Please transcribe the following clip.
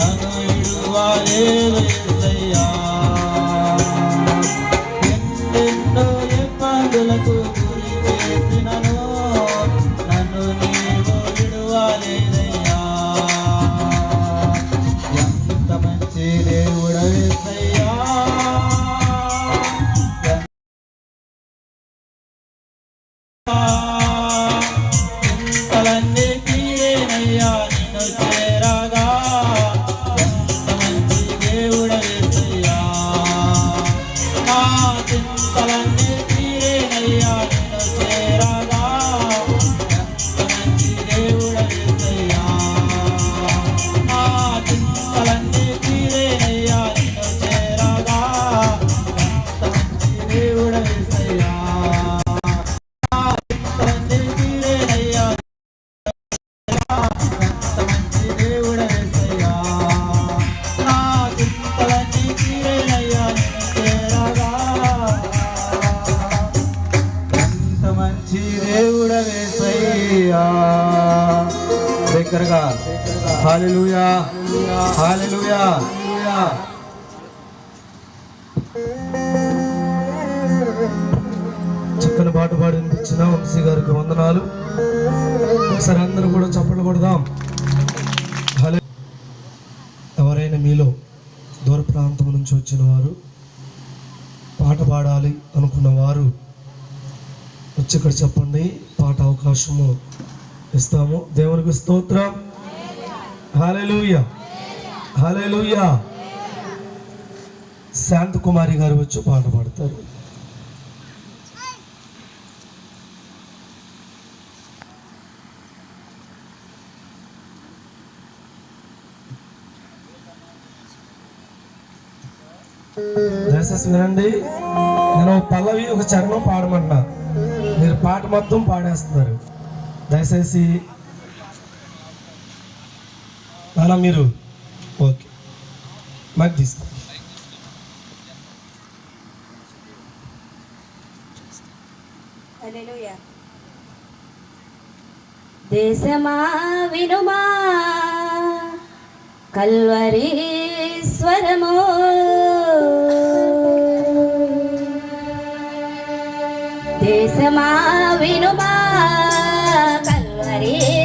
నన్ను విడువలేదు యేసయ్యా ఎన్నెన్నో ఇబ్బందులకు గురి చేసినను నన్ను నీవు విడువలేదయ్యా ఎంత మంచి దేవుడవేసయ్యా చింతలన్నీ తీరేనయ్యా నిన్ను చేరగా ఎంత మంచి దేవుడవేసయ్యా నా చింతలన్నీ తీరేనయ్యా దగ్గరగా హాలిలుయా హాలిలుయా చక్కని పాట పాడి వినిపించిన వంశీ గారికి వందనాలు. ఒకసారి అందరూ కూడా చప్పట్లు కొడదాం. ఎవరైనా మీలో దూర ప్రాంతం నుంచి వచ్చిన వారు పాట పాడాలి అనుకున్న వారు వచ్చి ఇక్కడ చెప్పండి. పాట అవకాశము ఇస్తాము. దేవునికి స్తోత్రం. హాలూయ హాలూయ శాంత్ కుమారి గారు వచ్చి పాట పాడతారు. దయచేసి వినండి. నేను పల్లవి ఒక చరణం పాడమంటున్నా. మీరు పాట మొత్తం పాడేస్తున్నారు. దయచేసి అలా మీరు ఓకే. మాకు తీసుకో. దేశమా వినుమా? కల్వరి స్వరము? దేశమా వినుమా? रे